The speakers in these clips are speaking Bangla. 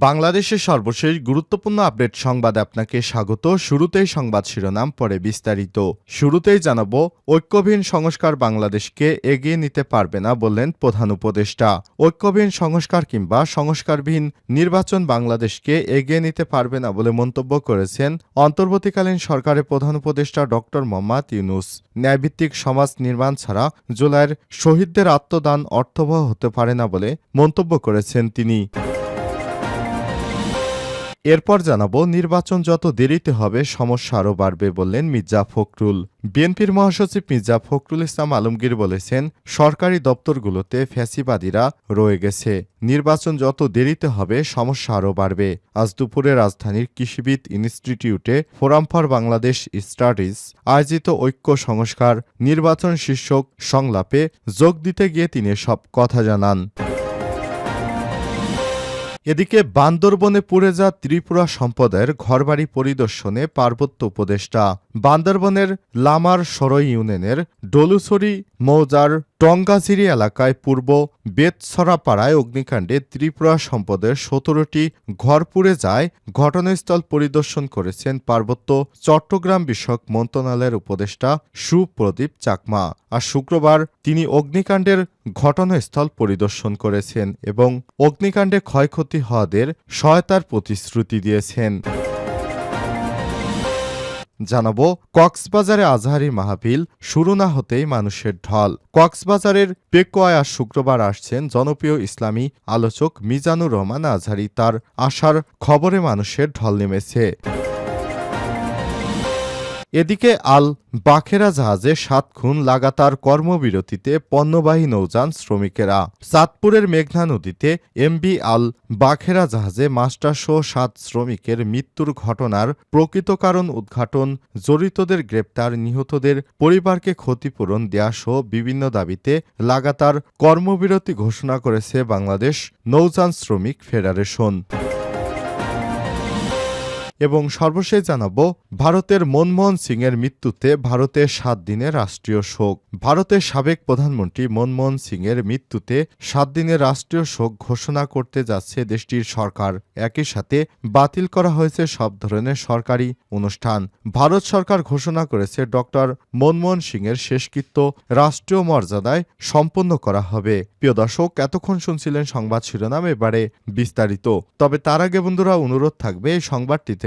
বাংলাদেশের সর্বশেষ গুরুত্বপূর্ণ আপডেট সংবাদ আপনাকে স্বাগত। শুরুতেই সংবাদ শিরোনাম, পরে বিস্তারিত। শুরুতেই জানাব, ঐক্যবিহীন সংস্কার বাংলাদেশকে এগিয়ে নিতে পারবে না বললেন প্রধান উপদেষ্টা। ঐক্যবিহীন সংস্কার কিংবা সংস্কারবিহীন নির্বাচন বাংলাদেশকে এগিয়ে নিতে পারবে না বলে মন্তব্য করেছেন অন্তর্বর্তীকালীন সরকারের প্রধান উপদেষ্টা ডক্টর মোহাম্মদ ইউনুস। ন্যায়ভিত্তিক সমাজ নির্মাণ ছাড়া জুলাইয়ের শহীদদের আত্মদান অর্থবহ হতে পারে না বলে মন্তব্য করেছেন তিনি। এরপর জানাব, নির্বাচন যত দেরিতে হবে, সমস্যা আরও বাড়বে বললেন মির্জা ফখরুল। বিএনপির মহাসচিব মির্জা ফখরুল ইসলাম আলমগীর বলেছেন, সরকারি দপ্তরগুলোতে ফ্যাসিবাদীরা রয়ে গেছে। নির্বাচন যত দেরিতে হবে, সমস্যা আরও বাড়বে। আজ দুপুরে রাজধানীর কৃষিবিদ ইনস্টিটিউটে ফোরাম ফর বাংলাদেশ স্টাডিজ আয়োজিত ঐক্য সংস্কার নির্বাচন শীর্ষক সংলাপে যোগ দিতে গিয়ে তিনি সব কথা জানান। এদিকে বান্দরবনে পুড়ে যা ত্রিপুরা সম্প্রদায়ের ঘরবাড়ি পরিদর্শনে পার্বত্য উপদেষ্টা বান্দরবনের লামার সরই ইউনিয়নের ডলুসরি মৌজার টঙ্গাজিরি এলাকায় পূর্ব বেতছড়াপাড়ায় অগ্নিকাণ্ডে ত্রিপুরা সম্পদের সতেরোটি ঘর পুড়ে যায় ঘটনাস্থল পরিদর্শন করেছেন পার্বত্য চট্টগ্রাম বিষয়ক মন্ত্রণালয়ের উপদেষ্টা সুপ্রদীপ চাকমা। আর শুক্রবার তিনি অগ্নিকাণ্ডের ঘটনাস্থল পরিদর্শন করেছেন এবং অগ্নিকাণ্ডে ক্ষয়ক্ষতি হওয়াদের সহায়তার প্রতিশ্রুতি দিয়েছেন। জানাব, কক্সবাজারে আজহারি মাহফিল শুরু না হতেই মানুষের ঢল। কক্সবাজারের পেকোয়ায় শুক্রবার আসছেন জনপ্রিয় ইসলামী আলোচক মিজানুর রহমান আজহারি। তার আসার খবরে মানুষের ঢল নেমেছে। এদিকে আল বাখেরা জাহাজে সাত খুন লাগাতার কর্মবিরতিতে পণ্যবাহী নৌযান শ্রমিকেরা। চাঁদপুরের মেঘনা নদীতে এমবি আল বাখেরা জাহাজে মাস্টারসহ সাত শ্রমিকের মৃত্যুর ঘটনার প্রকৃত কারণ উদ্ঘাটন, জড়িতদের গ্রেপ্তার, নিহতদের পরিবারকে ক্ষতিপূরণ দেয়াসহ বিভিন্ন দাবিতে লাগাতার কর্মবিরতি ঘোষণা করেছে বাংলাদেশ নৌযান শ্রমিক ফেডারেশন। এবং সর্বশেষ জানাব, ভারতের মনমোহন সিংয়ের মৃত্যুতে ভারতের সাত দিনের রাষ্ট্রীয় শোক। ভারতের সাবেক প্রধানমন্ত্রী মনমোহন সিংয়ের মৃত্যুতে সাত দিনের রাষ্ট্রীয় শোক ঘোষণা করতে যাচ্ছে দেশটির সরকার। একই সাথে বাতিল করা হয়েছে সব ধরনের সরকারি অনুষ্ঠান। ভারত সরকার ঘোষণা করেছে ডক্টর মনমোহন সিংয়ের শেষকৃত্য রাষ্ট্রীয় মর্যাদায় সম্পন্ন করা হবে। প্রিয় দর্শক, এতক্ষণ শুনছিলেন সংবাদ শিরোনাম, এবারে বিস্তারিত। তবে তার আগে বন্ধুরা, অনুরোধ থাকবে এই সংবাদটিতে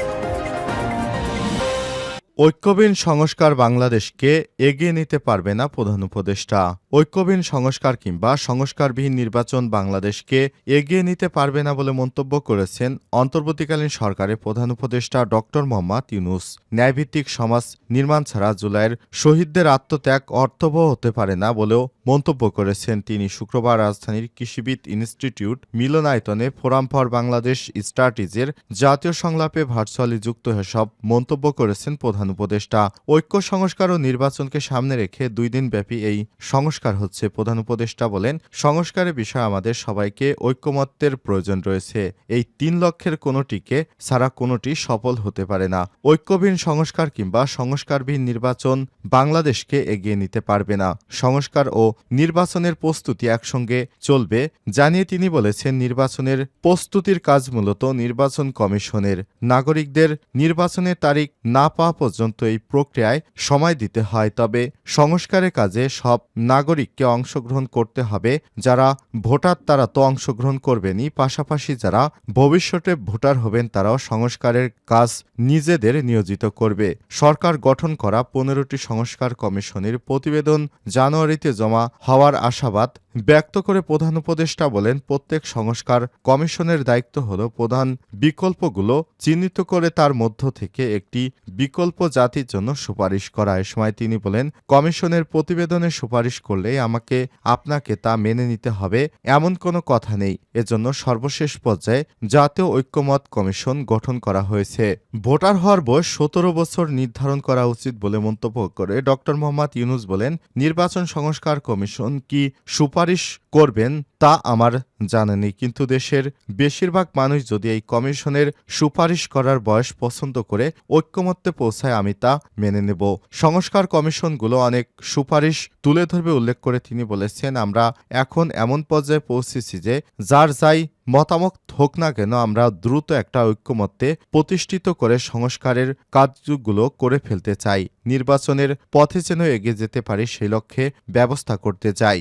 ঐক্যবিহীন সংস্কার বাংলাদেশকে এগিয়ে নিতে পারবে না প্রধান উপদেষ্টা। ঐক্যবিহীন সংস্কার কিংবা সংস্কারবিহীন নির্বাচন বাংলাদেশকে এগিয়ে নিতে পারবে না বলে মন্তব্য করেছেন অন্তর্বর্তীকালীন সরকারের প্রধান উপদেষ্টা ডক্টর মোহাম্মদ ইউনুস। ন্যায়ভিত্তিক সমাজ নির্মাণ ছাড়া জুলাইয়ের শহীদদের আত্মত্যাগ অর্থবহ হতে পারে না বলেও মন্তব্য করেছেন তিনি। শুক্রবার রাজধানীর কৃষিবিদ ইনস্টিটিউট মিলনায়তনে ফোরাম ফর বাংলাদেশ স্ট্র্যাটিজের জাতীয় সংলাপে ভার্চুয়ালি যুক্ত সব মন্তব্য করেছেন প্রধান উপদেষ্টা। ঐক্য, সংস্কার ও নির্বাচনকে সামনে রেখে দুই দিন ব্যাপী এই সংস্কার হচ্ছে, প্রধান উপদেষ্টা বলেন। সংস্কারের বিষয়ে আমাদের সবাইকে ঐক্যমত্যের প্রয়োজন রয়েছে। এই তিন লক্ষ্যের কোনোটিকে ছাড়া কোনোটি সফল হতে পারে না। ঐক্যবিহীন সংস্কার কিংবা সংস্কারবিহীন নির্বাচন বাংলাদেশকে এগিয়ে নিতে পারবে না। সংস্কার ও নির্বাচনের প্রস্তুতি একসঙ্গে চলবে, জানিয়ে তিনি বলেছেন, নির্বাচনের প্রস্তুতির কাজ মূলত নির্বাচন কমিশনের। নাগরিকদের নির্বাচনের তারিখ না পাওয়া পর্যন্ত এই প্রক্রিয়ায় সময় দিতে হয়, তবে সংস্কারের কাজে সব নাগরিককে অংশগ্রহণ করতে হবে। যারা ভোটার, তারা তো অংশগ্রহণ করবেনই। পাশাপাশি যারা ভবিষ্যতে ভোটার হবেন, তারাও সংস্কারের কাজ নিজেদের নিয়োজিত করবে। সরকার গঠন করা পনেরোটি সংস্কার কমিশনের প্রতিবেদন জানুয়ারিতে জমা হওয়ার আশাবাদ ব্যক্ত করে প্রধান উপদেষ্টা বলেন, প্রত্যেক সংস্কার কমিশনের দায়িত্ব হল প্রধান বিকল্পগুলো চিহ্নিত করে তার মধ্য থেকে একটি বিকল্প জাতির জন্য সুপারিশ করা। এ সময় তিনি বলেন, কমিশনের প্রতিবেদনে সুপারিশ করলে আমাকে, আপনাকে তা মেনে নিতে হবে। এমন কোনো কথা নেই। এজন্য সর্বশেষ পর্যায়ে জাতীয় ঐক্যমত কমিশন গঠন করা হয়েছে। ভোটার হওয়ার বয়স সতেরো বছর নির্ধারণ করা উচিত বলে মন্তব্য করে ড. মোহাম্মদ ইউনুস বলেন, নির্বাচন সংস্কার কমিশন কি সুপারিশ করবেন তা আমার জানা নেই। কিন্তু দেশের বেশিরভাগ মানুষ যদি এই কমিশনের সুপারিশ করার বয়স পছন্দ করে ঐক্যমত্যে পৌঁছায় আমি তা মেনে নেব। সংস্কার কমিশনগুলো অনেক সুপারিশ তুলে ধরবে উল্লেখ করে তিনি বলেছেন, আমরা এখন এমন পর্যায়ে পৌঁছেছি যে যার যাই মতামত হোক না কেন, আমরা দ্রুত একটা ঐক্যমত্যে প্রতিষ্ঠিত করে সংস্কারের কাজগুলো করে ফেলতে চাই। নির্বাচনের পথে যেন এগিয়ে যেতে পারি, সেই লক্ষ্যে ব্যবস্থা করতে চাই।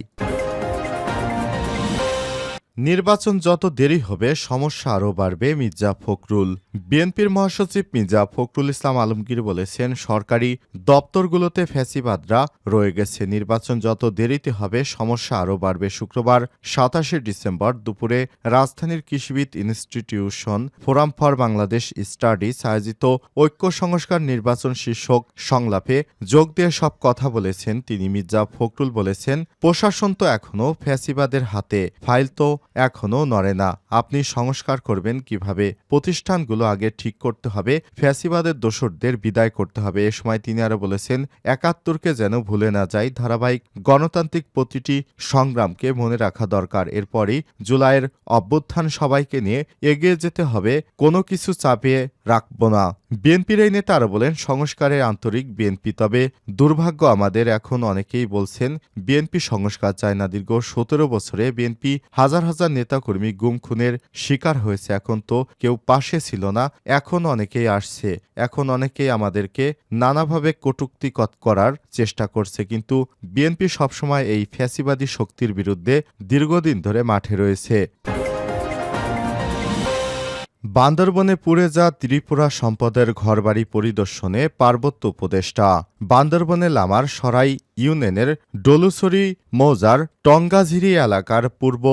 নির্বাচন যত দেরি হবে, সমস্যা আরও বাড়বে, মির্জা ফখরুল। বিএনপির মহাসচিব মির্জা ফখরুল ইসলাম আলমগীর বলেছেন, সরকারি দপ্তরগুলোতে ফ্যাসিবাদরা রয়ে গেছে। নির্বাচন যত দেরিতে হবে, সমস্যা আরও বাড়বে। শুক্রবার সাতাশে ডিসেম্বর দুপুরে রাজধানীর কৃষিবিদ institution forum for Bangladesh studies আয়োজিত ঐক্য সংস্কার নির্বাচন শীর্ষক সংলাপে যোগ দিয়ে সব কথা বলেছেন তিনি। মির্জা ফখরুল বলেছেন, প্রশাসন তো এখনও ফ্যাসিবাদের হাতে, ফাইল তো এখনও নড়ে না। আপনি সংস্কার করবেন কীভাবে? প্রতিষ্ঠানগুলো আগে ঠিক করতে হবে। ফ্যাসিবাদের দোসরদের বিদায় করতে হবে। এ সময় তিনি আরও বলেছেন, একাত্তরকে যেন ভুলে না যায় ধারাবাহিক গণতান্ত্রিক প্রতিটি সংগ্রামকে মনে রাখা দরকার। এরপরই জুলাইয়ের অভ্যুত্থান সবাইকে নিয়ে এগিয়ে যেতে হবে। কোনো কিছু চাপিয়ে রাখব না। বিএনপির এই নেতা আরও বলেন সংস্কারের আন্তরিক বিএনপি, তবে দুর্ভাগ্য আমাদের, এখন অনেকেই বলছেন, বিএনপি সংস্কার চায় না। দীর্ঘ সতেরো বছরে বিএনপি হাজার হাজার নেতাকর্মী গুম খুনের শিকার হয়েছে। এখন তো কেউ পাশে ছিল না, এখন অনেকেই আসছে। এখন অনেকেই আমাদেরকে নানাভাবে কটুক্তি করার চেষ্টা করছে। কিন্তু বিএনপি সবসময় এই ফ্যাসিবাদী শক্তির বিরুদ্ধে দীর্ঘদিন ধরে মাঠে রয়েছে। বান্দরবনে পুড়ে যা ত্রিপুরা সম্পদের ঘরবাড়ি পরিদর্শনে পার্বত্য উপদেষ্টা। বান্দরবনে লামার সরাই ইউনিয়নের ডলুসরি মৌজার টঙ্গাঝিরি এলাকার পূর্ব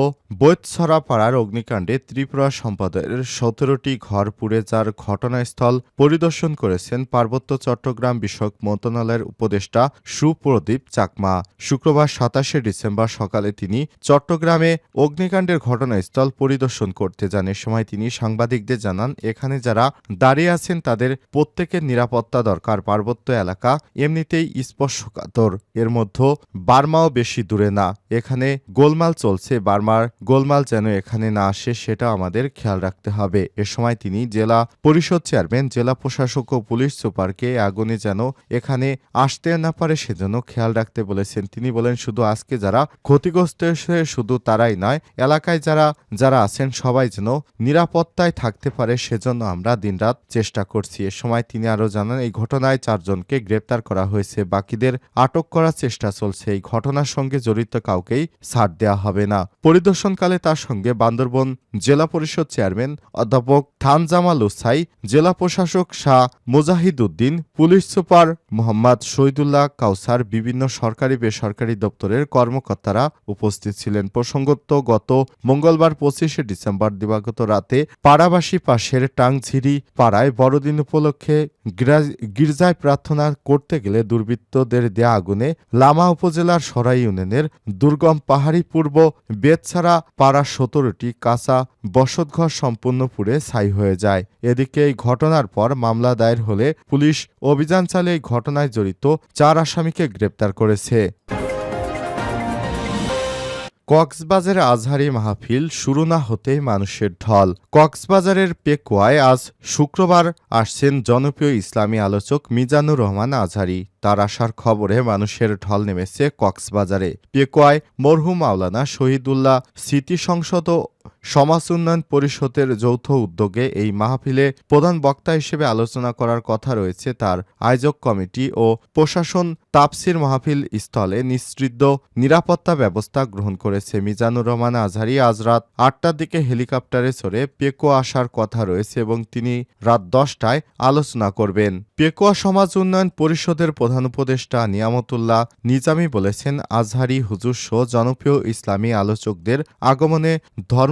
বৈতছড়া পাড়ার অগ্নিকাণ্ডে ত্রিপুরা সম্পদের সতেরোটি ঘর পুড়ে যার ঘটনাস্থল পরিদর্শন করেছেন পার্বত্য চট্টগ্রাম বিষয়ক মন্ত্রণালয়ের উপদেষ্টা সুপ্রদীপ চাকমা। শুক্রবার সাতাশে ডিসেম্বর সকালে তিনি চট্টগ্রামে অগ্নিকাণ্ডের ঘটনাস্থল পরিদর্শন করতে যান। এ সময় তিনি সাংবাদিকদের জানান, এখানে যারা দাঁড়িয়ে আছেন, তাদের প্রত্যেকের নিরাপত্তা দরকার। পার্বত্য এলাকা এমনিতেই স্পর্শকাতর। এর মধ্যে বার্মাও বেশি দূরে না। এখানে গোলমাল চলছে, বার্মার গোলমাল যেন এখানে না আসে, সেটা আমাদের খেয়াল রাখতে হবে। এ সময় তিনি জেলা পরিষদ চেয়ারম্যান, জেলা প্রশাসক ও পুলিশ সুপারকে আগুনে যেন এখানে আসতে না পারে, সেজন্য খেয়াল রাখতে বলেছেন। তিনি বলেন, শুধু আজকে যারা ক্ষতিগ্রস্ত হয়েছে, শুধু তারাই নয়, এলাকায় যারা যারা আছেন, সবাই যেন নিরাপত্তায় থাকতে পারে, সেজন্য আমরা দিনরাত চেষ্টা করছি। এ সময় তিনি আরও জানান, এই ঘটনায় চারজনকে গ্রেপ্তার করা হয়েছে। বাকিদের আটক করার চেষ্টা চলছে। এই ঘটনার সঙ্গে জড়িত কাউকেই ছাড় দেওয়া হবে না। পরিদর্শনকালে তার সঙ্গে বান্দরবন জেলা পরিষদ চেয়ারম্যান অধ্যাপক থানজামাল উসাই, জেলা প্রশাসক শাহ মুজাহিদ উদ্দিন, পুলিশ সুপার মোহাম্মদ শহীদুল্লাহ কাউসার, বিভিন্ন সরকারি বেসরকারি দপ্তরের কর্মকর্তারা উপস্থিত ছিলেন। প্রসঙ্গত, গত মঙ্গলবার পঁচিশে ডিসেম্বর দিবাগত রাতে পাড়াবাসী পাশের টাংঝিরি পাড়ায় বড়দিন উপলক্ষে গির্জায় প্রার্থনা করতে গেলে দুর্বৃত্তদের দেয়া আগুনে লামা উপজেলার সরাই ইউনিয়নের দুর্গম পাহাড়ি পূর্ব বেতছাড়া পাড়া সতেরোটি কাঁচা বসতঘর সম্পূর্ণ পুড়ে ছাই হয়ে যায়। এদিকে এই ঘটনার পর মামলা দায়ের হলে পুলিশ অভিযান চালিয়ে ঘটনায় জড়িত চার আসামিকে গ্রেপ্তার করেছে। কক্সবাজারে আজহারি মাহফিল শুরু না হতেই মানুষের ঢল। কক্সবাজারের পেকুয়ায় আজ শুক্রবার আসছেন জনপ্রিয় ইসলামী আলোচক মিজানুর রহমান আজহারি। তার আসার খবরে মানুষের ঢল নেমেছে কক্সবাজারে। পেকুয়ায় মরহুম মাওলানা শহীদুল্লাহ স্মৃতি সংসদ সমাজ উন্নয়ন পরিষদের যৌথ উদ্যোগে এই মাহফিলে প্রধান বক্তা হিসেবে আলোচনা করার কথা রয়েছে তার আয়োজক কমিটি ও প্রশাসন তাপসির মাহফিল স্থলে নিশ্চিদ্র নিরাপত্তা ব্যবস্থা গ্রহণ করেছে মিজানুর রহমান আজহারি। আজ রাত আটটার দিকে হেলিকপ্টারে চড়ে পেকো আসার কথা রয়েছে এবং তিনি রাত দশটায় আলোচনা করবেন। পেকোয়া সমাজ উন্নয়ন পরিষদের প্রধান উপদেষ্টা নিয়ামতুল্লাহ নিজামী বলেছেন, আজহারি হুজুর সহ জনপ্রিয় ইসলামী আলোচকদের আগমনে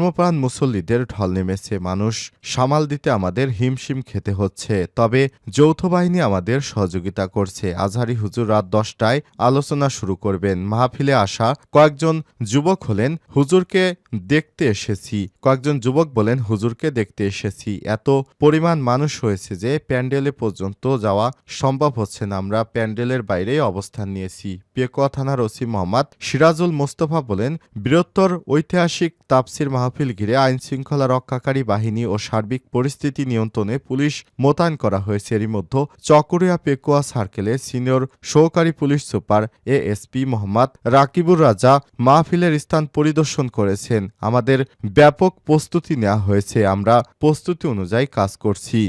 ধর্মপ্রাণ মুসল্লিদের ঢল নেমেছে। মানুষ সামাল দিতে আমাদের হিমশিম খেতে হচ্ছে। তবে যৌথ বাহিনী আমাদের সহযোগিতা করছে। আজহারি হুজুর রাত দশটায় আলোচনা শুরু করবেন। মাহফিলে আসা কয়েকজন যুবক হলেন, হুজুরকে দেখতে এসেছি। কয়েকজন যুবক বলেন, হুজুরকে দেখতে এসেছি। এত পরিমাণ মানুষ হয়েছে যে প্যান্ডেলে পর্যন্ত যাওয়া সম্ভব হচ্ছে না। আমরা প্যান্ডেলের বাইরেই অবস্থান নিয়েছি। পেকুয়া থানার ওসি মোহাম্মদ সিরাজুল মোস্তফা বলেন, বৃহত্তর ঐতিহাসিক তাপসির মাহফিল ঘিরে আইন শৃঙ্খলা রক্ষাকারী বাহিনী ও সার্বিক পরিস্থিতি নিয়ন্ত্রণে পুলিশ মোতায়েন করা হয়েছে। এরই মধ্যে চকরিয়া পেকুয়া সার্কেলে সিনিয়র সহকারী police super ASP Mohammad Rakibur Raja মাহফিলের স্থান পরিদর্শন করেছেন। আমাদের ব্যাপক প্রস্তুতি নেওয়া হয়েছে। আমরা প্রস্তুতি অনুযায়ী কাজ করছি।